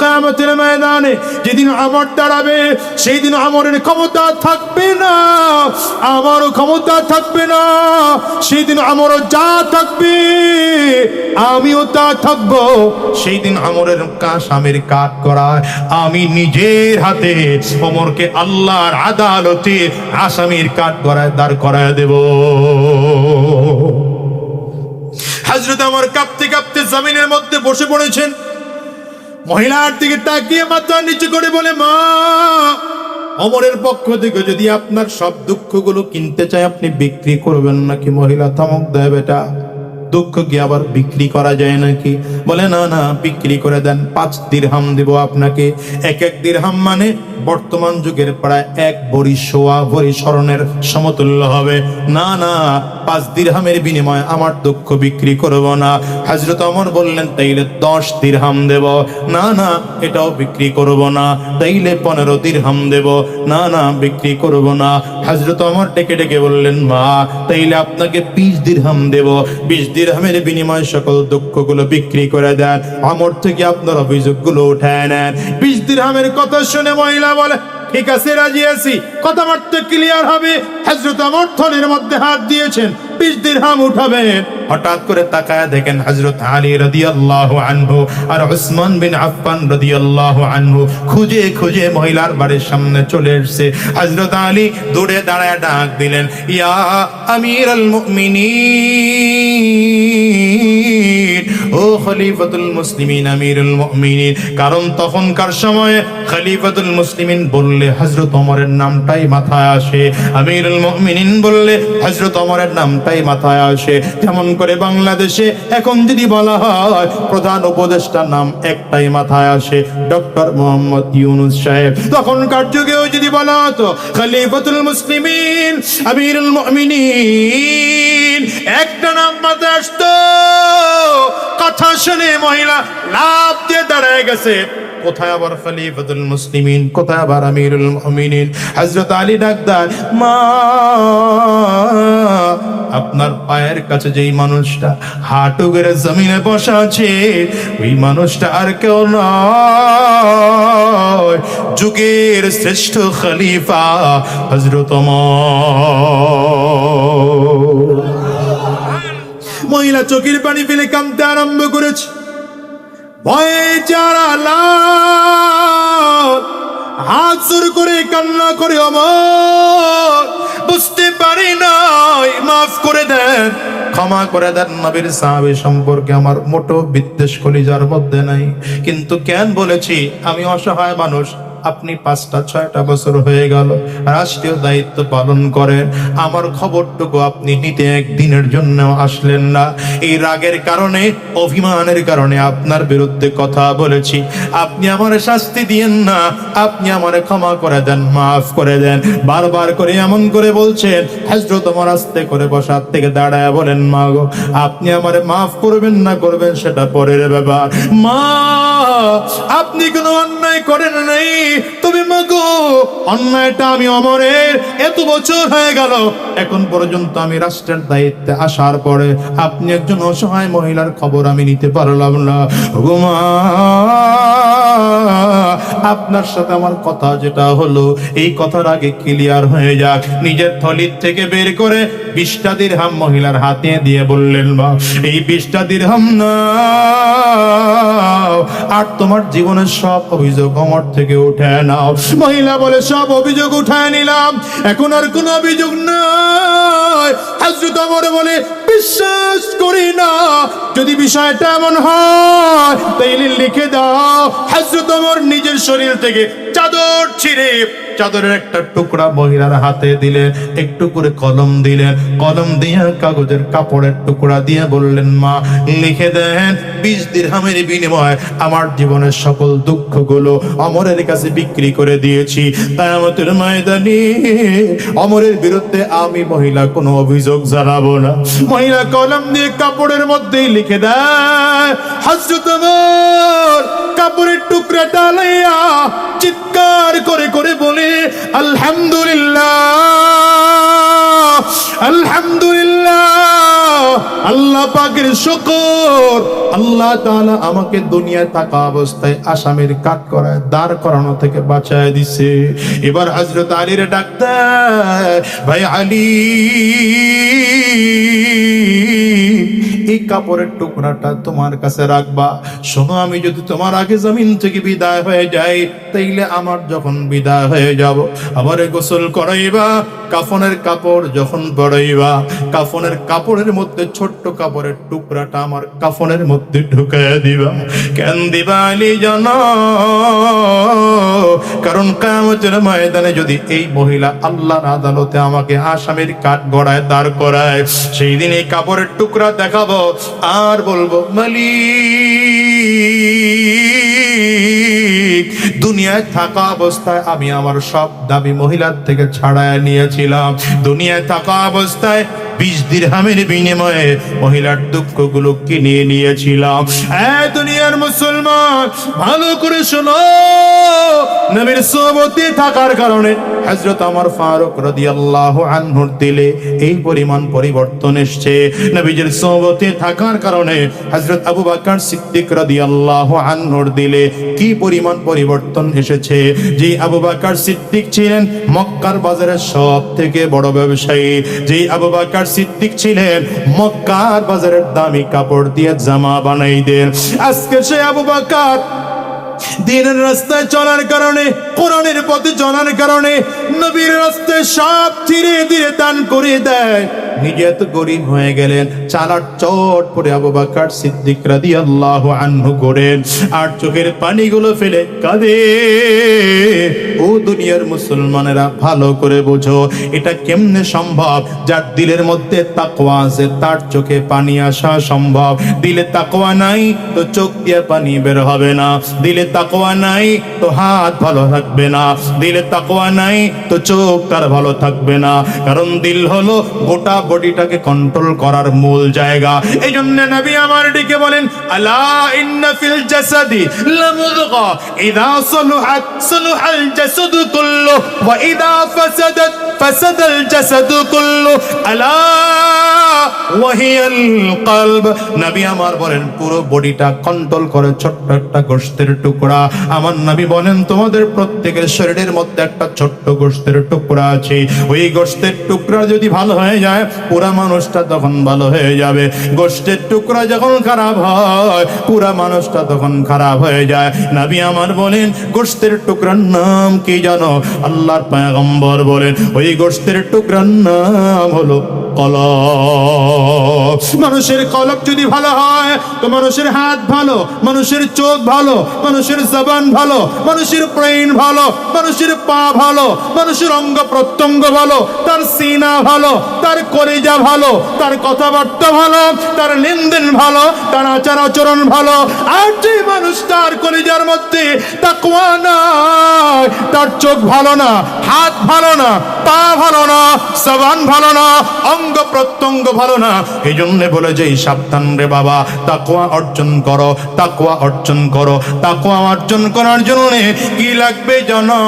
কামতের ময়দানে যেদিন আমর দাঁড়াবে সেই দিন আমরের ক্ষমতা থাকবে না। আমারও ক্ষমতা থাকবে না। সেই দিন আমরও যা থাকবে, আমিও তা থাকব। সেই দিন আমরের আমের কাজ করায়, আমি নিজের হাতে ওমরকে আল্লাহর আদালতে আসামির কাজ করায় দাঁড় করায় দেব। হাজরত আমার কাঁপতে কাঁপতে জমিনের মধ্যে বসে পড়েছেন। মহিলার দিকে তাকিয়ে মাথা নিচু করে বলে, মা, অমরের পক্ষ থেকে যদি আপনার সব দুঃখগুলো কিনতে চায় আপনি বিক্রি করবেন নাকি? মহিলা, থমক দেয় বেটা। দুঃখ কি আবার বিক্রি করা যায় নাকি? বলে, না না, বিক্রি করে দেন। পাঁচ দিরহাম দিব আপনাকে। এক এক দিরহাম মানে বর্তমান যুগের প্রায় এক বড়ি সোয়া ভরি স্মরণের সমতুল্য হবে। না না, পাঁচ দিরহামের বিনিময়ে আমার দুঃখ বিক্রি করব না। হাজরত অমর বললেন, তাইলে দশ দিরহাম দেব। না না, এটাও বিক্রি করব না। তাইলে পনেরো দিরহাম দেব। না না, বিক্রি করব না। হাজরত অমর ডেকে ডেকে বললেন, মা, তাইলে আপনাকে বিশ দিরহাম দেব। বিশ দিরহামের বিনিময়ে সকল দুঃখগুলো বিক্রি করে দেন। অমর থেকে আপনার অভিযোগগুলো উঠায় নেন। বিশ দিরহামের কথা শুনে মহিলা বলে, ঠিক আছে, রাজি আছি। কথাবার্তা ক্লিয়ার হবে। হজরত অমর থলের মধ্যে হাত দিয়েছেন। বিশ দিরহাম উঠাবেন হঠাৎ করে তাকায় দেখেন হজরত আলী রদি আল্লাহ আনহু আর উসমান বিন আফান রদি আল্লাহ আনহু খুঁজে খুঁজে মহিলার বাড়ির সামনে চলে এসেছে। হজরত আলী দূরে দাঁড়ায় ডাক দিলেন, ইয়া আমিরাল মুমিনিন, ও খলিফাতুল মুসলিমিন, আমিরুল মুমিনিন। কারণ তখনকার সময়ে খলিফাতুল মুসলিমিন বললে, হযরত ওমরের নামটাই মাথায় আসে। আমিরুল মুমিনিন বললে, হযরত ওমরের নামটাই মাথায় আসে। যেমন করে বাংলাদেশে এখন যদি বলা হয়, প্রধান উপদেষ্টার নাম একটাই মাথায় আসে, ডক্টর মোহাম্মদ ইউনুস সাহেব। তখনকার যুগেও যদি বলা হতো, খলিফাতুল মুসলিমিন, আমিরুল মুমিনিন, একটা নাম মাথায় আসতো। কথা শুনে মহিলা লাভ দিয়ে দাঁড়ায় গেছে। কোথায় আবার খলিফাতুল মুসলিমিন? কোথায় আবার আমিরুল মুমিনিন? হযরত আলী ডাকদার, মা, আপনার পায়ের কাছে যেই মানুষটা হাঁটু গেড়ে জমিনে বসা আছে, ওই মানুষটা আর কেউ নয়। যুগের শ্রেষ্ঠ খলিফা ওমর। মহিলা চোখের পানি ফেলে কামতে আরম্ভ করেছে। ভয়ে যারা লাল, হাত জোর করে কান্না করে অমর। বুঝতে পারি নাই, মাফ করে দেন, ক্ষমা করে দেন নবীর সাহাবী সম্পর্কে আমার মোটো বিদ্বেষ কলিজার মধ্যে নাই। কিন্তু কেন বলেছি, আমি অসহায় মানুষ আপনি পাঁচটা, ছয়টা বছর হয়ে গেল, রাষ্ট্রীয় দায়িত্ব পালন করেন। আমার খবরটুকু আপনি নিতে একদিনের জন্য আসলেন না। এই রাগের কারণে, অভিমানের কারণে আপনার বিরুদ্ধে কথা বলেছি। আপনি আমার শাস্তি দিয়েন না, আপনি আমার ক্ষমা করে দেন, মাফ করে দেন। বারবার করে এমন করে বলছেন হজরত আমার আস্তে করে বসার থেকে দাঁড়ায় বলেন, মা গো, আপনি আমারে মাফ করবেন না করবেন সেটা পরের ব্যাপার। মা, আপনি কোনো অন্যায় করেন নাই। তুমি মাগো, অন্যায়টা আমি অমরের, এত বছর হয়ে গেল। এখন পর্যন্ত আমি রাষ্ট্রের দায়িত্বে আসার পরে আপনি একজন অসহায় মহিলার খবর আমি নিতে পারলাম না। ওগো মা। আপনার সাথে আমার কথা যেটা হলো, এই কথার আগে ক্লিয়ার হয়ে যাক। নিজের থলির থেকে বের করে বিশটা দিরহাম মহিলার হাতে দিয়ে বললেন মা এই বিশটা দিরহাম না আর তোমার জীবনের সব অভিযোগ আমার থেকে উঠে নাও। মহিলা বলে, সব অভিযোগ উঠায় নিলাম। এখন আর কোনো অভিযোগ নাই। হাজরত আমরে বলে, বিশ্বাস করি না। যদি বিষয়টা এমন হয়, তাইলে লিখে দাও। হাজরত আমর নিজের শরীর থেকে চাদর ছিঁড়ে চাদরের একটা টুকরা মহিলার হাতে দিলেন একটু করে কলম দিলেন কলম দিয়ে কাগজের কাপড়ের টুকরা দিয়ে বললেন, মা, লিখে দেন বিশ দিরহামের বিনিময়ে আমার জীবনের সকল দুঃখগুলো অমরের কাছে বিক্রি করে দিয়েছি। তাই আমাদের ময়দানে অমরের বিরুদ্ধে আমি মহিলা কোনো অভিযোগ জানাব না। মহিলা কলম দিয়ে কাপড়ের মধ্যেই লিখে দেয় হাজরত কাপড়ের টুকরা ডালাইয়া চিৎকার করে করে বলে, আলহামদুলিল্লাহ আলহামদুলিল্লাহ, আল্লাহ পাকের শুকর। আল্লাহ তাআলা আমাকে দুনিয়ায় থাকা অবস্থায় আসামের কাট করায়, দাঁড় করানো থেকে বাঁচায় দিছে। এবার হযরত আলীর ডাক্তার ভাই আলী এই কাপড়ের টুকরাটা তোমার কাছে রাখবা। শোনো, আমি যদি তোমার আগে জমিন থেকে বিদায় হয়ে যাই, তাইলে আমার যখন বিদায় হয়ে যাব আমারে গোসল করাইবা, কাফনের কাপড় যখন পরাইবা, কাফনের কাপড়ের মধ্যে ছোট্ট কাপড়ের টুকরাটা আমার কাফনের মধ্যে ঢুকাইয়া দিবা। কেন দিবা আলী জানো? কারণ কামতের ময়দানে যদি এই মহিলা আল্লাহর আদালতে আমাকে আসামির কাঠ গড়ায় দাঁড় করায়, সেই দিন এই কাপড়ের টুকরা দেখাবো। আর বলব, মালিক, দুনিয়ায় থাকা অবস্থায় আমি আমার সব দাবি মহিলার থেকে ছাড়ায় নিয়েছিলাম। দুনিয়ায় থাকা অবস্থায় বিশ দিরহামের বিনিময়ে মহিলার দুঃখগুলো কিনে নিয়েছিলাম। দুনিয়ার মুসলমান, ভালো করে শোনো। নবীর সোবতে থাকার কারণে হযরত আমার ফারুক রাদিয়াল্লাহু আনহুর দিলে এই পরিমাণ পরিবর্তন এসেছে। নবীজির সোবতে থাকার কারণে হযরত আবু বকর সিদ্দিক রাদিয়াল্লাহু আনহুর দিলে কি পরিমাণ পরিবর্তন এসেছে? যে আবু বকর সিদ্দিক ছিলেন মক্কার বাজারের সব থেকে বড় ব্যবসায়ী। যে আবু বকর সিদ্দিক ছিলেন মক্কার বাজারের দামি কাপড় দিয়ে জামা বানাই দেন আজকে সে আবু বকর দিনের রাস্তায় চলার কারণে, কোরআনের পথে চলার কারণে নবীর রাস্তায় সব ধীরে ধীরে দান করে দেয়। নিজে এত গরিব হয়ে গেলেন চালার চট পরে আবু বাকার সিদ্দিক আল্লাহ আনহু করেন, আর চোখের পানিগুলো ফেলে কাঁদে। ও দুনিয়ার মুসলমানেরা ভালো করে বোঝো, এটা কেমনে সম্ভব? যার দিলের মধ্যে আছে, তার চোখে পানি আসা সম্ভব। দিলে নাই, তো চোখ দিয়ে পানি বের হবে না। দিলে নাই, তো হাত ভালো থাকবে না। দিলে নাই, তো চোখ তার ভালো থাকবে না। কারণ দিল হলো গোটা বডিটাকে কন্ট্রোল করার মূল জায়গা। এই জন্য নবী আমার বলেন, আলা ইন্না ফিল জাসাদি লামুদগা, ইদা সলুহাত, সলুহাল কুল্লু ওয়া ইদা ফাসাদাত ফাসাদাল জাসাদু কুল্লু আলা ওয়াহিয়াল কলব। নবী আমার বলেন, পুরো বডিটা কন্ট্রোল করে ছোট্ট একটা গোশতের টুকরা। আমার নবী বলেন, তোমাদের প্রত্যেকের শরীরের মধ্যে একটা ছোট্ট গোশতের টুকরা আছে। ওই গোশতের টুকরা যদি ভালো হয়ে যায়, পুরা মানুষটা তখন ভালো হয়ে যাবে। গোশতের টুকরা যখন খারাপ হয়, পুরা মানুষটা তখন খারাপ হয়ে যায়। নবী আমার বলেন গোশতের টুকরার নাম কি জানো? আল্লাহর পয়গম্বর বলেন, ওই গোশতের টুকরার নাম হলো কলব মানুষের কলব যদি ভালো হয়, তো মানুষের হাত ভালো, মানুষের চোখ ভালো, মানুষের জবান ভালো, মানুষের ব্রেন ভালো, মানুষের পা ভালো, মানুষের অঙ্গ প্রত্যঙ্গ ভালো, তার সিনা ভালো, তার কলিজা ভালো, তার কথাবার্তা ভালো, তার লেনদেন ভালো, তার আচার আচরণ ভালো, আর যে মানুষ তার কলিজার মধ্যে তাকওয়া নাই, তার চোখ ভালো না, হাত ভালো না, পা ভালো না, জবান ভালো না, অঙ্গ প্রত্যঙ্গ ভালো না। এই জন্য বলে যে সাবধান রে বাবা, তাকওয়া অর্জন করো, তাকওয়া অর্জন করো। তাকওয়া অর্জন করার জন্য কি লাগবে জানো?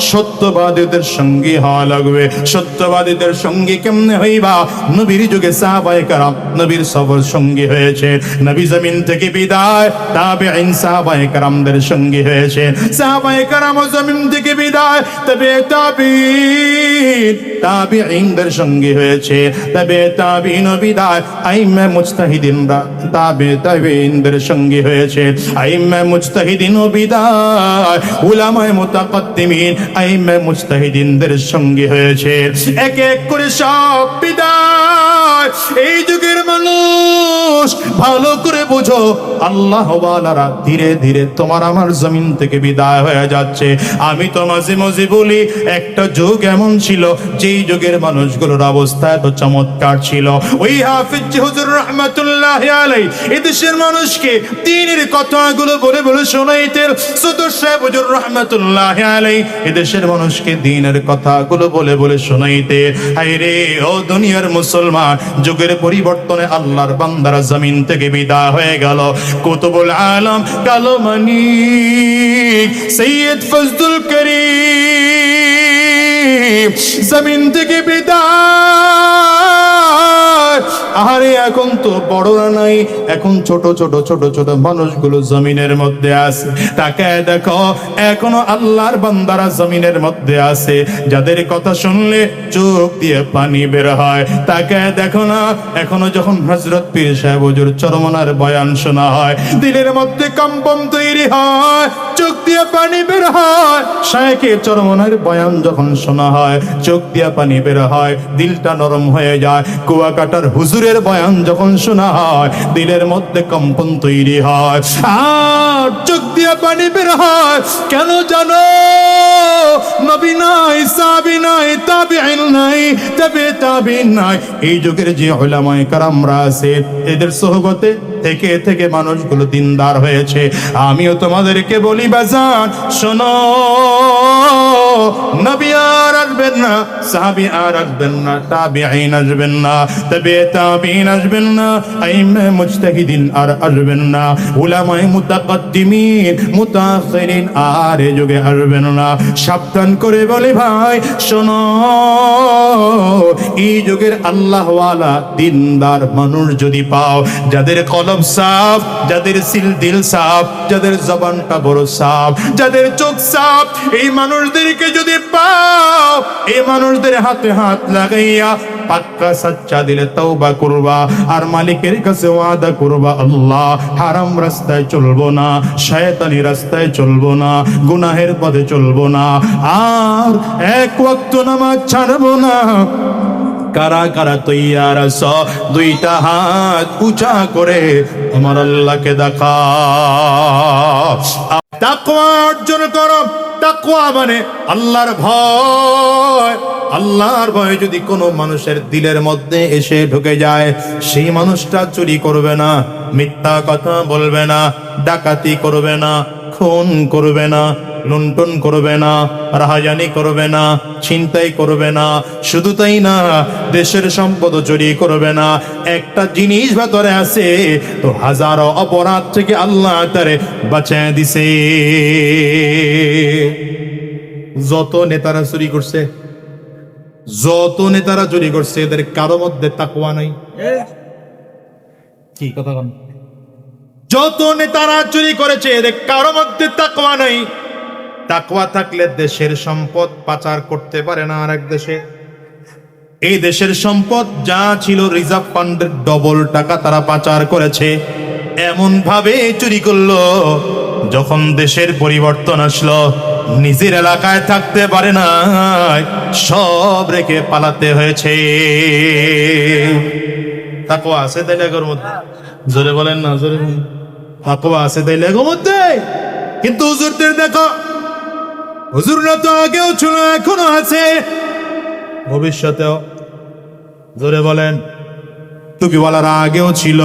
সত্যবাদীদের সঙ্গী হওয়া লাগবে। সত্যবাদীদের সঙ্গী কেমনে হইবা? নবীর যুগে সাহাবায়ে কারাম নবীর সবর সঙ্গী হয়েছে। নবী জমিন থেকে বিদায় তাবে আইন সাহাবায়ে কারামদের সঙ্গী হয়েছে। সাহাবায়ে কারাম জমিন থেকে বিদায় তবে তাবিন তাবিঈনদের সঙ্গী হয়েছে। তবে তাবিন বিদায়। আইমে মুজতাহিদিনরা তাবে তাবিঈনদের সঙ্গী হয়েছে। আইমে মুস্তাহিদিন বিদায়। উলামায় মুতাকাদ্দিমিন আইমে মুস্তাহিদিনদের সঙ্গী হয়েছে। এক এক করে সব বিদায়। এই যুগের মানুষ। ভালো করে বুঝো আল্লাহওয়ালারা ধীরে ধীরে তোমার আমার জমিন থেকে বিদায় হয়ে যাচ্ছে। আমি তো মাঝে মাঝে বলি, একটা যুগ এমন ছিল, যেই যুগের মানুষগুলোর অবস্থা এত চমৎকার ছিল। ওই হাফিজ হুজুর রহমাতুল্লাহ আলাই এদেশের মানুষকে দিনের কথাগুলো বলে বলে শোনাইতেন। সুদর সাহেব হুজুর রহমাতুল্লাহ আলাই এদেশের মানুষকে দিনের কথাগুলো বলে বলে শোনাইতে। হায় রে ও দুনিয়ার মুসলমান, যুগের পরিবর্তনে আল্লাহর বান্দারা জমিন থেকে বিদা হয়ে গেল। কুতুবুল আলম কালো মানিক সৈয়দ ফজদুল করিম, জমিন থেকে বিদায় আহারে এখন তো বড়রা নাই। এখন ছোট ছোট ছোট ছোট মানুষগুলো জমিনের মধ্যে আছে। তাকায় দেখো, এখনও আল্লাহর বান্দারা জমিনের মধ্যে আছে। যাদের কথা শুনলে চোখ দিয়ে পানি বের হয়। তাকায় দেখো না, এখনও যখন হজরত পীর সাহেব হুজুর চরমনার বয়ান শোনা হয়, দিলের মধ্যে কম্পন তৈরি হয়, চোখ দিয়ে পানি বের হয়। শায়েকের চরমনার বয়ান যখন শোনা হয়, চোখ দিয়ে পানি বের হয়, দিলটা নরম হয়ে যায়। কুয়াকাটার হুজুরের বয়ান যখন শোনা হয়, দিলের মধ্যে কম্পন তৈরি হয়। আর চোখ দিয়ে পানি বের হয়, কেন জানো? নবী নাই সাবি নাই, তাবিঈন নাই, তবে তাবিঈন নাই। এই যুগের যে উলামায়ে কারামরা আছে, এদের সহগতে থেকে থেকে মানুষগুলো দিনদার হয়েছে। আমিও তোমাদেরকে বলি, বাজান, শোনো। নবী আর আসবেন না, সাহাবি আর আসবেন না আসবেন না, তবে আসবেন না, আইমে মুজতাহিদিন আর আসবেন না, উলামায়ে মুতাআখিরিন আর এ যুগে আসবেন না। সাবধান করে ভাই, শোনো, এই যুগের আল্লাহওয়ালা দিনদার মানুষ যদি পাও, যাদের কলম সাফ, যাদের সিল দিল সাফ, যাদের জবানটা বড় সাফ, যাদের চোখ সাফ, এই মানুষদেরকে যদি পাও এই মানুষদের হাতে হাত লাগাইয়া পাক্কা সাচ্চা দিলে তওবা করবা, আর মালিকের কাছে ওয়াদা করবা, আল্লাহ, হারাম রাস্তায় চলবো না, শয়তানি রাস্তায় চলবো না, গুনাহের পথে চলবো না, আর এক ওয়াক্ত নামাজ ছাড়বো না। কারা কারা তৈয়ার আছ, দুইটা হাত উঁচা করে, আমার আল্লাহকে দেখা তাকওয়া অর্জন করো। তাকওয়া মানে আল্লাহর ভয়। আল্লাহর ভয় যদি কোনো মানুষের দিলের মধ্যে এসে ঢুকে যায়, সেই মানুষটা চুরি করবে না, মিথ্যা কথা বলবে না, ডাকাতি করবে না, খুন করবে না। লুণ্ঠন করবে না, রাহাজানি করবে না, ছিনতাই করবে না, শুধু তাই না, দেশের সম্পদ চুরি করবে না। একটা জিনিস ভেতরে আছে, তো হাজারো অপরাধ থেকে আল্লাহ তারে বাঁচায় দিছে। যত নেতারা চুরি করছে, যত নেতারা চুরি করছে, এদের কারও মধ্যে তাকুয়া নাই। কি কথা যত নেতারা চুরি করেছে, এদের কারও মধ্যে তাকওয়া নাই। তাকওয়া থাকলে দেশের সম্পদ পাচার করতে পারে না আরেক দেশে। এই দেশের সম্পদ যা ছিল রিজার্ভ ফান্ডের ডবল টাকা তারা পাচার করেছে। এমন ভাবে চুরি করল, যখন দেশের পরিবর্তন আসলো। নিজের এলাকায় থাকতে পারে না, সব রেখে পালাতে হয়েছে। তাকওয়া আছে তাইলে এগোর মধ্যে? জোরে বলেন না, জোরে তাকওয়া আছে তাইলে এগোর মধ্যে? কিন্তু হুজুরদের দেখো হুজুররা তো আগেও ছিল এখনও আছে। ভবিষ্যতেও। জোরে বলেন টুপিওয়ালারা আগেও ছিল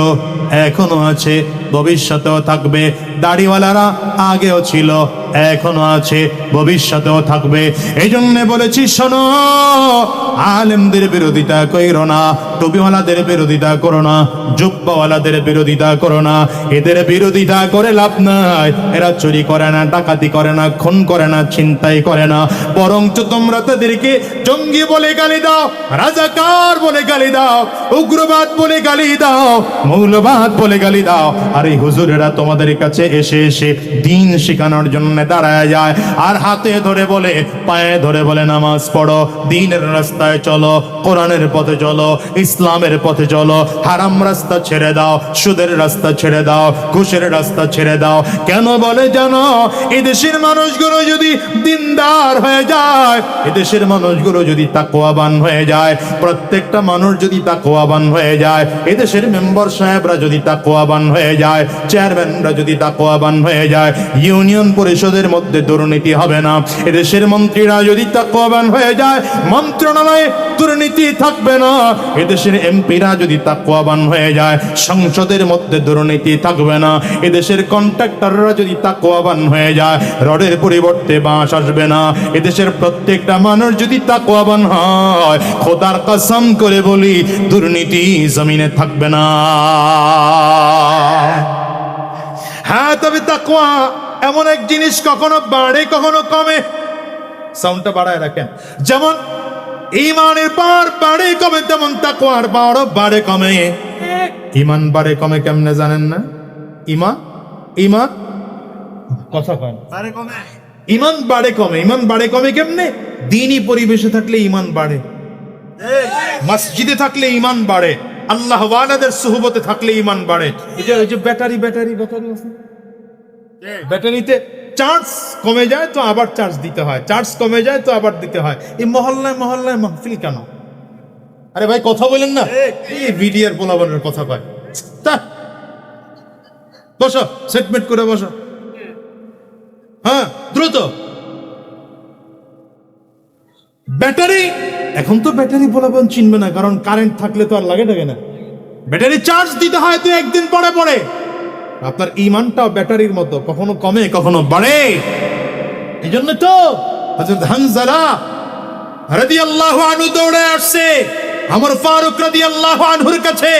এখনও আছে। ভবিষ্যতেও থাকবে। দাড়িওয়ালারা আগেও ছিল, এখনও আছে, ভবিষ্যতেও থাকবে। এই জন্য বলেছি, শোনো, আলেমদের বিরোধিতা কইরো না, টুপিওয়ালাদের বিরোধিতা করো না, জুব্বাওয়ালাদের বিরোধিতা করো না। এদের বিরোধিতা করে লাভ নাই। এরা চুরি করে না, ডাকাতি করে না, খুন করে না, ছিনতাই করে না। বরঞ্চ তোমরা তাদেরকে জঙ্গি বলে গালি দাও, রাজাকার বলে গালি দাও, উগ্রবাদ বলে গালি দাও, মৌলবাদ বলে গালি দাও। আর এই হুজুরেরা তোমাদের কাছে এসে এসে দিন শেখানোর জন্য দাঁড়ায় যায়। আর হাতে ধরে বলে, পায়ে ধরে বলে নামাজ পড়ো, দিনের রাস্তায় চলো, কোরআনের পথে চলো, ইসলামের পথে চলো, হারাম রাস্তা ছেড়ে দাও, সুদের রাস্তা ছেড়ে দাও, ঘুষের রাস্তা ছেড়ে দাও। কেন বলে জানো, এদেশের মানুষগুলো যদি দিনদার হয়ে যায়, এদেশের মানুষগুলো যদি তাকোয়াবান হয়ে যায়, প্রত্যেকটা মানুষ যদি তাকোয়াবান হয়ে যায়, এদেশের মেম্বার সাহেবরা যদি তাকোয়াবান হয়ে যায় চেয়ারম্যানরা যদি তাকোয়াবান হয়ে যায় ইউনিয়ন পরিষদের মধ্যে দুর্নীতি হবে না। এদেশের মন্ত্রীরা যদি তাকওয়াবান হয়ে যায়, মন্ত্রণালয়ে দুর্নীতি থাকবে না। এদেশের এমপিরা যদি তাকওয়াবান হয়ে যায়, সংসদের মধ্যে দুর্নীতি থাকবে না। এদেশের কন্ট্রাক্টররা যদি তাকওয়াবান হয়ে যায়, রডের পরিবর্তে বাঁশ আসবে না। এদেশের প্রত্যেকটা মানুষ যদি তাকওয়াবান হয়, খোদার কসম করে বলি, দুর্নীতি জমিনে থাকবে না। হ্যাঁ তবে তাকওয়া এমন এক জিনিস কখনো বাড়ে কখনো কমে। সাউন্ডটা বাড়ায় রাখেন। যেমন ইমানের পার বাড়ে কমে তেমন তাকওয়ার পাওয়ারও বাড়ে কমে। ইমান বাড়ে কমে কেমনে জানেন না? ইমান ইমান কথা কয়। আরে কমে। ইমান বাড়ে কমে। ইমান বাড়ে কমে কেমনে? দিনই পরিবেশে থাকলে ইমান বাড়ে। মসজিদে থাকলে ইমান বাড়ে। আল্লাহ ওয়ালাদের সুহবতে থাকলে ইমান বাড়ে। এই যে ওই যে ব্যাটারি ব্যাটারি ব্যাটারি আছে। ব্যাটারিতে চার্জ কমে যায় তো আবার চার্জ দিতে হয়। চার্জ কমে যায় তো আবার দিতে হয়। এই মহল্লায় মহল্লায় মাহফিল কেন? আরে ভাই কথা বলেন না। এই ভিডিওর পোলাবনের কথা কয়। তা বসো সেটমেন্ট করে বসো। হ্যাঁ দ্রুত। ব্যাটারি? এখন তো ব্যাটারি পোলাপন চিনবে না, কারণ কারেন্ট থাকলে তো আর লাগে থাকে না। ব্যাটারি চার্জ দিতে হয় তো একদিন পরে পরে। আপনার ইমানটাও ব্যাটারির মতো, কখনো কমে, কখনো বাড়ে। এই জন্য তো হযরত হানজালা রাদিয়াল্লাহু আনহু দৌড়ে আসছে। আমার ফারুক রাদিয়াল্লাহু আনহুর কাছে।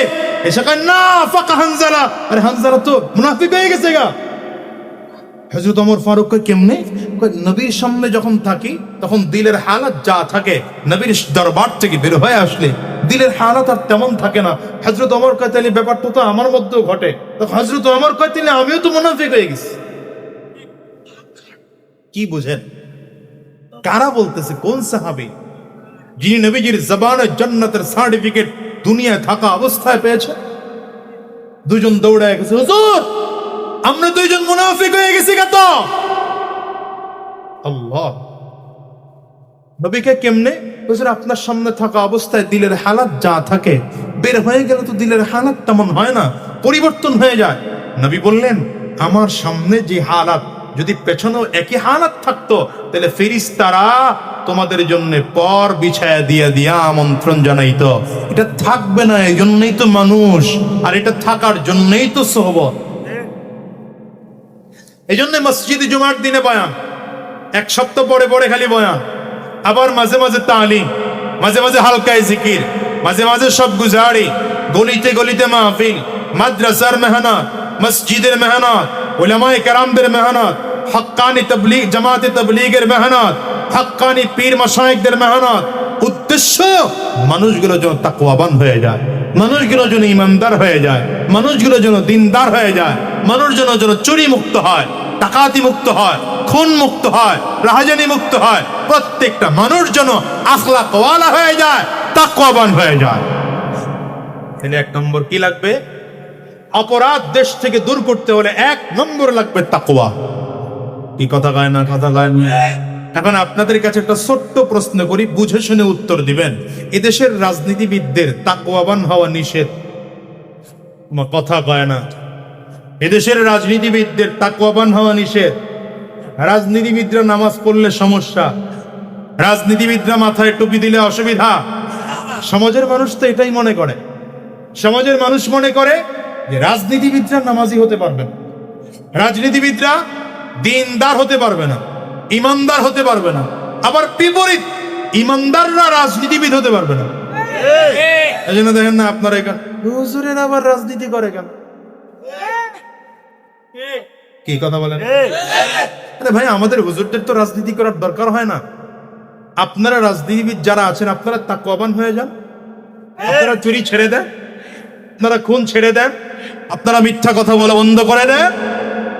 এসে না, ফাকা হানজালা। আরে হানজালা তো মুনাফিক হয়ে গেছে গা। হজরত অমর ফারুক কেমনে? নবীর সামনে যখন থাকি, তখন দিলের হালাত যা থাকে, নবীর দরবার থেকে বের হয়ে আসলে দিলের হালাত আর তেমন থাকে না। হজরত অমর কয় তাহলে ব্যাপারটা তো আমার মধ্যেও ঘটে। তখন হজরত অমর কয় তাহলে আমিও তো মুনাফিক হয়ে গেছি। কি বুঝেন? কারা বলতেছে, কোন সাহাবি? যিনি নবীজির জবানে জান্নাতের সার্টিফিকেট দুনিয়ায় থাকা অবস্থায় পেয়েছে। দুজন দৌড়ায় গেছে, হুজুর আমরা দুইজন মুনাফিক হয়ে গেছি কত আল্লাহ। নবীকে কেমনে? আপনার সামনে থাকা অবস্থায় দিলের হালাত যা থাকে, বের হয়ে গেলে তো দিলের হালাত তেমন হয় না, পরিবর্তন হয়ে যায়। নবী বললেন, আমার সামনে যে হালাত, যদি পেছনেও একই হালাত থাকতো, তাহলে ফেরিস্তারা তোমাদের জন্য পর বিছায়া দিয়া দিয়া আমন্ত্রণ জানাইতো। এটা থাকবে না এই জন্যই তো মানুষ, আর এটা থাকার জন্যই তো সোহবত। এই জন্য মসজিদ জুমার দিনে বয়ান। এক সপ্তাহ পরে পরে খালি বয়ান। আবার মাঝে মাঝে তালিম, মাঝে মাঝে হালকায় জিকির, মাঝে মাঝে সব গুজারি, গলিতে গলিতে মাহফিল, মাদ্রাসার মেহনত, মসজিদের মেহনত, উলামায়ে কেরামদের মেহনত, হক্কানি তবলিগ, জামাতে তবলিগের মেহনত, হক্কানি পীর মাসায়েকদের মেহনত উদ্দেশ্য, মানুষগুলো যেন তাকওয়াবান হয়ে যায়, মানুষগুলো যেন ইমানদার হয়ে যায়, মানুষগুলো যেন দিনদার হয়ে যায় মানুষজন যেন যেন চুরি মুক্ত হয় টাকাতি মুক্ত হয় খুন মুক্ত হয় রাহাজানি মুক্ত হয়, প্রত্যেকটা মানুষ যেন আখলা কওয়ালা হয়ে যায়, তাকওয়াবান হয়ে যায়। তাহলে এক নম্বর কি লাগবে? অপরাধ দেশ থেকে দূর করতে হলে এক নম্বর লাগবে তাকুয়া কি কথা গায় না, কথা গায় না? এখন আপনাদের কাছে একটা ছোট্ট প্রশ্ন করি, বুঝে শুনে উত্তর দিবেন। এদেশের রাজনীতিবিদদের তাকওয়াবান হওয়া নিষেধ। কথা কয় না। এদেশের রাজনীতিবিদদের তাকওয়াবান হওয়া নিষেধ। রাজনীতিবিদরা নামাজ পড়লে সমস্যা। রাজনীতিবিদরা মাথায় টুপি দিলে অসুবিধা। সমাজের মানুষ তো এটাই মনে করে। সমাজের মানুষ মনে করে যে রাজনীতিবিদরা নামাজি হতে পারবে না। রাজনীতিবিদরা দিনদার হতে পারবে না। ইমানদার হতে পারবে না। আবার বিপরীত ইমানদাররা রাজনীতিবিদ হতে পারবে না। এই। জন্য দেখেন না আপনারা এখানে হুজুরের আবার রাজনীতি করে কেন? কি কথা বলেন? আরে ভাই আমাদের হুজুরদের তো রাজনীতি করার দরকার হয় না। আপনারা রাজনীতিবিদ যারা আছেন আপনারা তাকওয়াবান হয়ে যান। আপনারা চুরি ছেড়ে দেন। আপনারা খুন ছেড়ে দেন। আপনারা মিথ্যা কথা বলা বন্ধ করে দেন।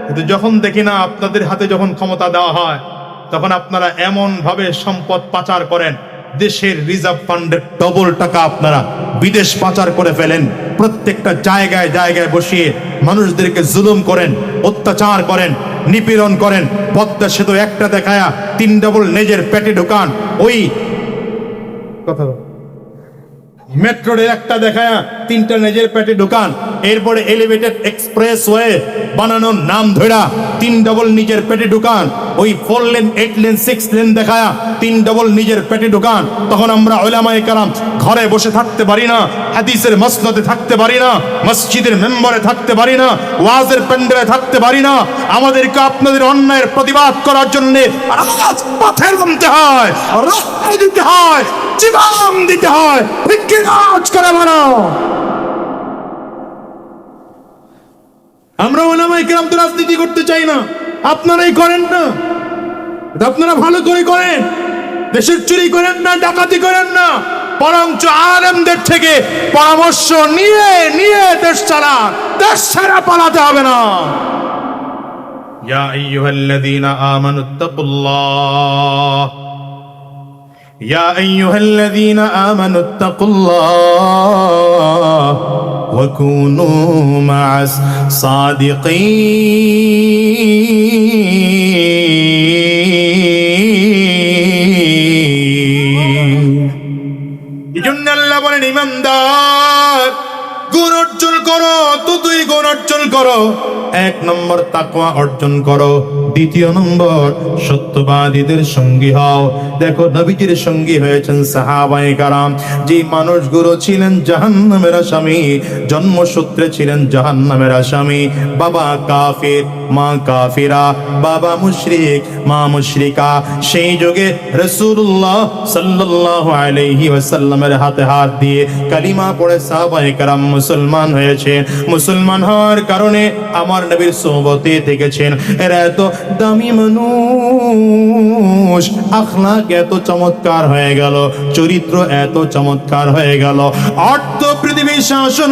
কিন্তু যখন দেখি না আপনাদের হাতে যখন ক্ষমতা দেওয়া হয় তখন আপনারা এমন ভাবে সম্পদ পাচার করেন, দেশের রিজার্ভ ফান্ডের ডবল টাকা আপনারা বিদেশ পাচার করে ফেলেন। প্রত্যেকটা জায়গায় জায়গায় বসিয়ে মানুষদেরকে জুলুম করেন, অত্যাচার করেন, নিপীড়ন করেন। পদ্মা সেতু একটা দেখায়া তিন ডবল নেজের পেটে ঢোকান। ওই কথা। মেট্রো রেল একটা দেখায় তিনটা নিজের পেটে ঢুকান। এরপরে এলিভেটেড এক্সপ্রেস ওয়ে বানানোর নাম ধরা তিন ডবল নিজের পেটে ঢুকান। ওই four lane eight lane six lane দেখায় তিন ডবল নিজের পেটে ঢুকান। তখন আমরা ওলামায়ে কালাম ঘরে বসে থাকতে পারি না, হাদিসের মসনদে থাকতে পারি না, মসজিদের মেম্বারে থাকতে পারি না, ওয়াজের প্যান্ডেলে থাকতে পারি না। আমাদেরকে আপনাদের অন্যায়ের প্রতিবাদ করার জন্য পথের নামতে হয়, রাস্তায় দিতে হয়। জীবন দিতে হয় বিক্রিরাজ করে মানো আমরা ওলামাই কেরাম তো রাজনীতি করতে চাই না আপনারাই করেন না এটা আপনারা ভালো করে করেন দেশের চুরি করেন না ডাকাতি করেন না বরঞ্চ আলেমদের থেকে পরামর্শ নিয়ে নিয়ে দেশ চালান দেশ ছাড়া পালাতে হবে না يا أيها الذين آمنوا اتقوا الله يا أيها الذين آمنوا اتقوا الله وكونوا مع الصادقين এই জন্য আল্লাহ বলেন ইমানদার গুণ অর্জন করো তো তুই গুণ অর্জন করো এক নম্বর তাকওয়া অর্জন করো। দ্বিতীয় নম্বর, সত্যবাদীদের সঙ্গী হও। দেখো, নবীজির সঙ্গী হয়েছেন সাহাবায়ে কারাম। যে মানুষগুলো ছিলেন জাহান্নামের আসামি, জন্মসূত্রে ছিলেন জাহান্নামের আসামি। বাবা কাফির, মা কাফিরা, বাবা মুশরিক, মা মুশরিকা। সেই যুগে রাসূলুল্লাহ সাল্লাল্লাহু আলাইহি ওয়াসাল্লামের হাতে হাত দিয়ে কালিমা পড়ে সাহাবায়ে কারাম মুসলমান হয়েছে। মুসলমান হওয়ার কারণে আমার নবীর সোহবতে থেকেছেন এরা এত দামি মানুষ, আখলাক এত চমৎকার হয়ে গেল, চরিত্র এত চমৎকার হয়ে গেল। অর্থ পৃথিবী শাসন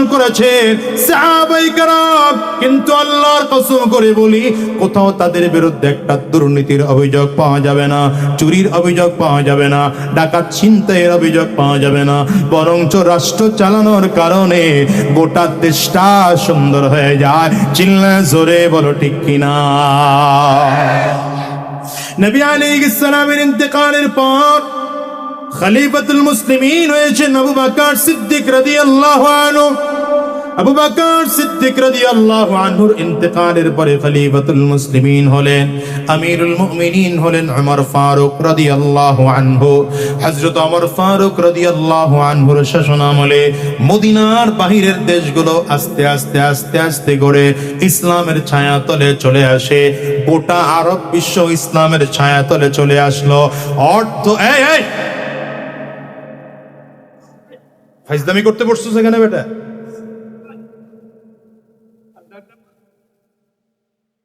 কারাম, কিন্তু আল্লাহর কসম করে বলি, কোথাও তাদের বিরুদ্ধে একটা দুর্নীতির অভিযোগ পাওয়া যাবে না, চুরির অভিযোগ পাওয়া যাবে না, ডাকাত ছিনতাইয়ের অভিযোগ পাওয়া যাবে না, বরঞ্চ রাষ্ট্র চালানোর কারণে গোটা দেশটা সুন্দর হয়ে যায়। চিল্লা জোরে বলো ঠিক কিনা? নবী আলী ইসলামের ইন্তেকালের পর খলিফাতুল মুসলিমিন হয়েছে নবু বাকার সিদ্দিক রাদিয়াল্লাহু আনহু। আবু বকর সিদ্দিক রাদিয়াল্লাহু আনহুর ইন্তেকালের পরে খলিফাতুল মুসলিমিন হলেন, আমিরুল মুমিনিন হলেন উমর ফারুক রাদিয়াল্লাহু আনহু। হযরত ওমর ফারুক রাদিয়াল্লাহু আনহুর শাসনামলে মদিনার বাহিরের দেশগুলো আস্তে আস্তে আস্তে আস্তে করে ইসলামের ছায়াতলে চলে আসে। গোটা আরব বিশ্ব ইসলামের ছায়াতলে চলে আসলো। অর্থ, এই এই! ফাইজদামি করতে বসছো সেখানে বেটা?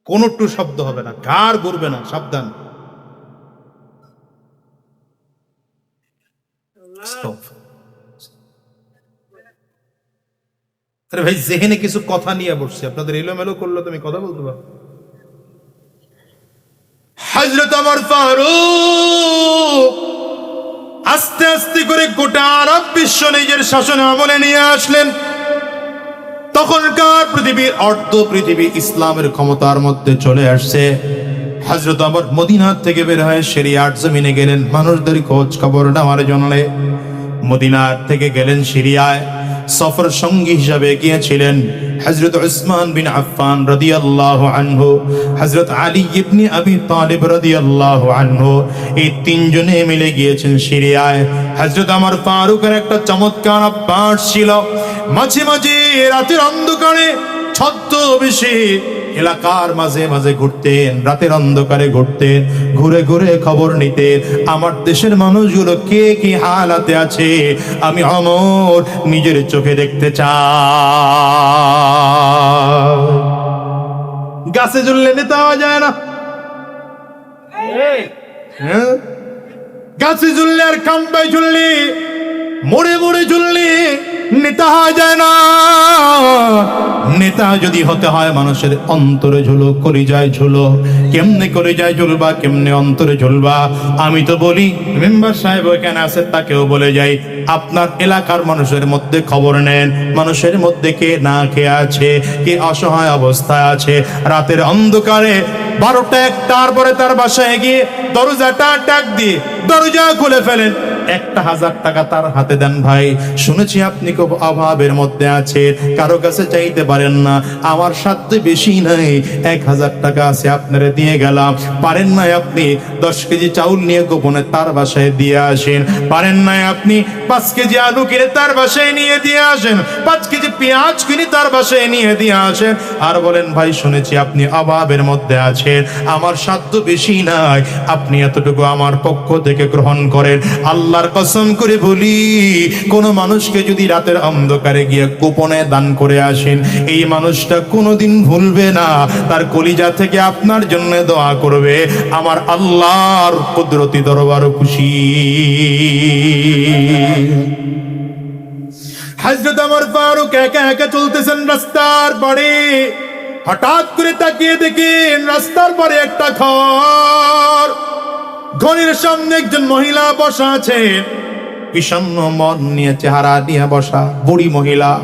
কোন একটু শব্দ হবে না। কার করবে না, সাবধান। আরে ভাই, জেহেনে কিছু কথা নিয়ে বসছি। আপনাদের এলোমেলো করলে তুমি কথা বলতে পারো। হজরত আমার ফারুক আস্তে আস্তে করে গোটা আরব বিশ্ব নিজের শাসনে আমলে নিয়ে আসলেন। তখনকার পৃথিবীর অর্ধ পৃথিবী ইসলামের ক্ষমতার মধ্যে চলে আসছে। হজরত আবার মদিনার থেকে বের হয়ে সিরিয়ার জমিনে গেলেন। মানুষদের খোঁজ খবর নেওয়ার জন্য মদিনার থেকে গেলেন সিরিয়ায়। সফর সঙ্গী হিসাবে গিয়েছিলেন হজরত উসমান বিন আফান রদি রাদিয়াল্লাহু আনহু হজরত আলী ইবনে আবি তালিব রদি আল্লাহ আনহু। এই তিনজনে মিলে গিয়েছেন সিরিয়ায়। হজরত আমার ফারুকের একটা চমৎকার অভ্যাস ছিল। মাঝে মাঝে রাতের অন্ধকারে ছদ্মবেশে এলাকার মাঝে মাঝে ঘুরতেন রাতের অন্ধকারে ঘুরতেন ঘুরে ঘুরে খবর নিতেন আমার দেশের মানুষগুলো কে কি হালাতে আছে আমি অমর নিজের চোখে দেখতে চাই। গাছে ঝুললে নেতা হওয়া যায় না। হ্যাঁ? গাছে ঝুললে আর কাম্পায় ঝুললে মোড়ে মোড়ে ঝুললে নেতা হওয়া যায় না। নেতা যদি হতে হয়, মানুষের অন্তরে ঝুলো, করে যায় ঝুলো। কেমনে করে যায় ঝুলবা, কেমনে অন্তরে ঝুলবা? আমি তো বলি, মেম্বার সাহেব ওইখানে আছে, তাকেও বলে যাই। আপনার এলাকার মানুষের মধ্যে খবর নেন। মানুষের মধ্যে কে না খেয়ে আছে, কে অসহায় অবস্থায় আছে। রাতের অন্ধকারে বারোটা একটার পরে তার বাসায় গিয়ে দরজাটা টাক দিয়ে দরজা খুলে ফেলেন। একটা হাজার টাকা তার হাতে দেন ভাই। শুনেছি আপনি খুব অভাবের মধ্যে আছে কারও কাছে চাইতে পারেন না। আমার সাধ্য বেশি নাই, এক হাজার টাকা আছে আপনারে দিয়ে গেলাম। পারেন নাই আপনি দশ কেজি চাউল নিয়ে গোপনে তার বাসায় দিয়ে আসেন। পারেন নাই আপনি পাঁচ কেজি আলু কিনে তার বাসায় নিয়ে দিয়ে আসেন। পাঁচ কেজি পেঁয়াজ কিনে তার বাসায় নিয়ে দিয়ে আসেন। আর বলেন ভাই, শুনেছি আপনি অভাবের মধ্যে আছেন, আমার সাধ্য বেশি নাই। আপনি এতটুকু আমার পক্ষ থেকে গ্রহণ করেন। আল্লাহ আল্লাহর কসম করে বলি, কোন মানুষকে যদি রাতের অন্ধকারে গিয়ে গোপনে দান করে আসেন, এই মানুষটা কোনোদিন ভুলবে না। তার কলিজা থেকে আপনার জন্য দোয়া করবে, আমার আল্লাহর কুদরতি দরবার খুশি। হজরত আমার ফারুক একা একা চলতেছেন রাস্তার পরে, হঠাৎ করে তাকিয়ে দেখেন রাস্তার পরে একটা ঘর। ঘরের সামনে একজন মহিলা বসা আছেন বিষণ্ণ মন নিয়ে চেহারা নিয়ে বসা বুড়ি মহিলা।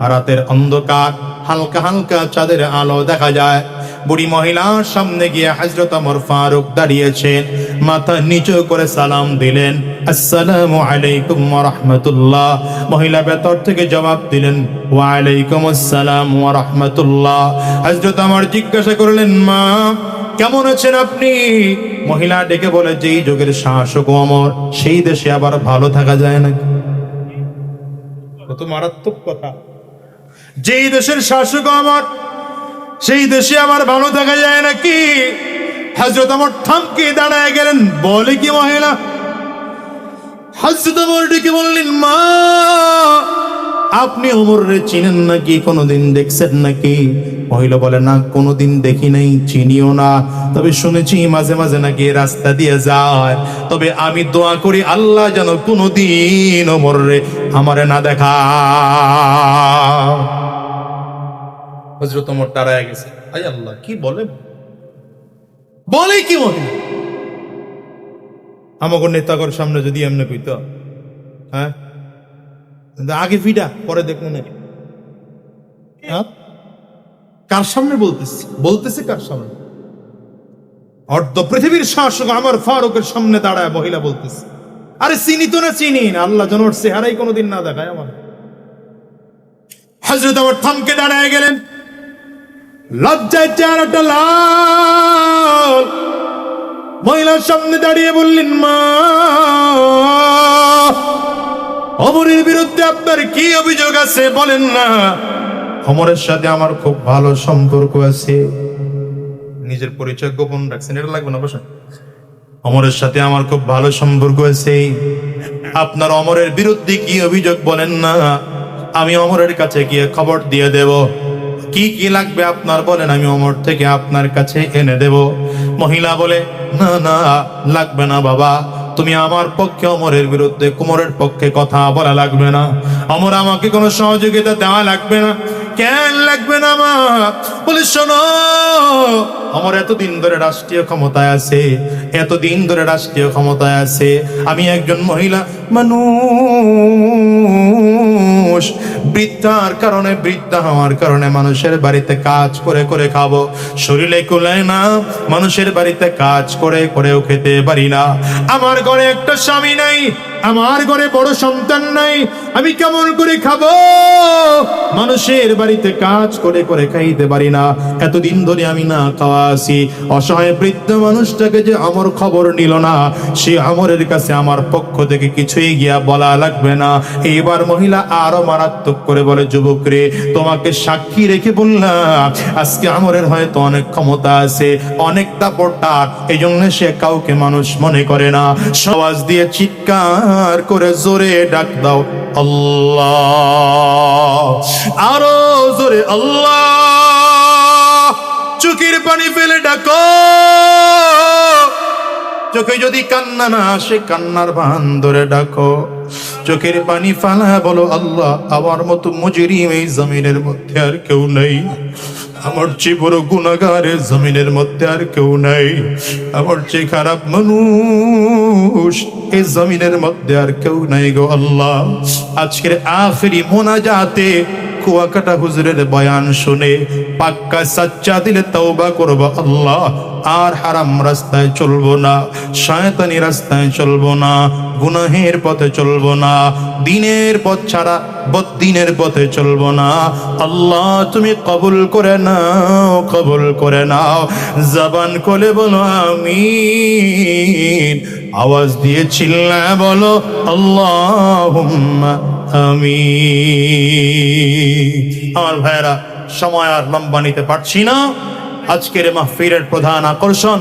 রাতের অন্ধকার, হালকা হালকা চাঁদের আলো দেখা যায়। বুড়ি মহিলার সামনে গিয়ে হাজরত আমর ফারুক দাঁড়িয়েছেন। মাথা নিচু করে সালাম দিলেন, আসসালামু আলাইকুম রাহমাতুল্লাহ। মহিলা ভেতর থেকে জবাব দিলেন ওয়া আলাইকুম আসসালাম রাহমাতুল্লাহ। হযরত আমার জিজ্ঞাসা করলেন, মা, কেমন আছেন আপনি? মহিলা ডেকে বলে যেই যুগের শাসক অমর সেই দেশে আবার ভালো থাকা যায় নাকি? কত মারাত্মক কথা। যেই দেশের শাসক আমার সেই দেশে আমার ভালো থাকা যায় নাকি? হজরত আমার থামকে দাঁড়ায় গেলেন। বলে কি মহিলা? হজরত আমার ডেকে বললেন মা আপনি ওমরে চিনেন নাকি? কোনোদিন দেখছেন নাকি? মহিলা বলে, না, কোনোদিন দেখি নাই, চিনিও না। তবে শুনেছি মাঝে মাঝে নাকি রাস্তা দিয়ে যায়। তবে আমি দোয়া করি, আল্লাহ যেন কোনোদিন ওমরে আমারে না দেখা। হজরত ওমর গেছে। আই আল্লাহ, কি বলে? বলে কি মহিলা আমাকে নেতাকর সামনে যদি এমনি কইতো হ্যাঁ? আগে ফিডা, পরে দেখব নাকি? হ্যাঁ? কার সামনে বলতেছে? বলতেছে কার সামনে? অর্ধ পৃথিবীর শাসক আমার ফারুকের সামনে দাঁড়ায় মহিলা বলতেছে। আরে চিনি তো না চিনি? না আল্লাহ যেন ওর চেহারাই কোনোদিন না দেখায় আমার। হজরত আমার থামকে দাঁড়ায় গেলেন। লজ্জায় চেহারাটা লাল। মহিলার সামনে দাঁড়িয়ে বললেন, মা, অমরের বিরুদ্ধে আপনার কি অভিযোগ আছে বলেন না? অমরের সাথে আমার খুব ভালো সম্পর্ক আছে। নিজের পরিচয় গোপন রাখছেন এটা লাগবে না বসেন। অমরের সাথে আমার খুব ভালো সম্পর্ক আছে। আপনার অমরের বিরুদ্ধে কি অভিযোগ বলেন না? আমি অমরের কাছে গিয়ে খবর দিয়ে দেব। কি কি লাগবে আপনার বলেন আমি অমর থেকে আপনার কাছে এনে দেব। মহিলা বলে না না লাগবে না বাবা। তুমি আমার পক্ষে অমরের বিরুদ্ধে কুমরের পক্ষে কথা বলা লাগবে না। অমর আমাকে কোনো সহযোগিতা দেওয়া লাগবে না। কেন লাগবে না মা? বলে, শোনো, আমার এতদিন ধরে রাষ্ট্রীয় ক্ষমতায় আছে, এতদিন ধরে রাষ্ট্রীয় ক্ষমতায় আছে, আমি একজন মহিলা মানুষ। বৃদ্ধার কারণে, বৃদ্ধা হওয়ার কারণে মানুষের বাড়িতে কাজ করে করে খাব। শরীরে কুলায় না, মানুষের বাড়িতে কাজ করে, করেও খেতে পারি না। আমার ঘরে একটা স্বামী নাই আমার ঘরে বড় সন্তান নাই, আমি কেমন করে খাব? মানুষের বাড়িতে কাজ করে করে খাইতে পারি না। এতদিন ধরে আমি না খাওয়া আছি। অসহায় বৃদ্ধ মানুষটাকে যে আমার খবর নিল না, সে আমরের কাছে আমার পক্ষ থেকে কিছুই গিয়া বলা লাগবে না। এইবার মহিলা আরও মারাত্মক করে বলে, যুবক রে, তোমাকে সাক্ষী রেখে বললাম, আজকে আমরের হয়তো অনেক ক্ষমতা আছে অনেক দাপটার এই জন্য সে কাউকে মানুষ মনে করে না। সওয়াজ দিয়ে চিৎকার করে জোরে ডাক দাও, আল্লাহ। আরও জোরে, আল্লাহ। চোখের পানি ফেলে ডাকো। চোখে যদি কান্না না আসে, কান্নার ভান ধরে ডাকো। চোখের পানি ফালা, বলো আল্লাহ, আমার মতো মজুরি এই জমিনের মধ্যে আর কেউ নেই। আমার চেয়ে বড় গুণাগারে জমিনের মধ্যে আর কেউ নাই। আমার চেয়ে খারাপ মানুষ এই জমিনের মধ্যে আর কেউ নাই গো আল্লাহ। আজকের আখেরি মোনাজাতে কুয়াকাটা হুজুরের বয়ান শুনে পাক্কা সাচ্চা দিলে তওবা করব আল্লাহ, আর হারাম রাস্তায় চলবো না, শয়তানি রাস্তায় চলবো না, গুনাহের পথে চলবো না, দিনের পথ ছাড়া বদিনের পথে চলবো না। আল্লাহ, তুমি কবুল করে নাও, কবুল করে নাও। জবান কোলে বলো আমি আওয়াজ দিয়ে চিল্লা বলো আল্লাহ আমি। আমার ভাইয়েরা সময় আর লম্বা নিতে পারছি না। আজকের মাহফিরের প্রধান আকর্ষণ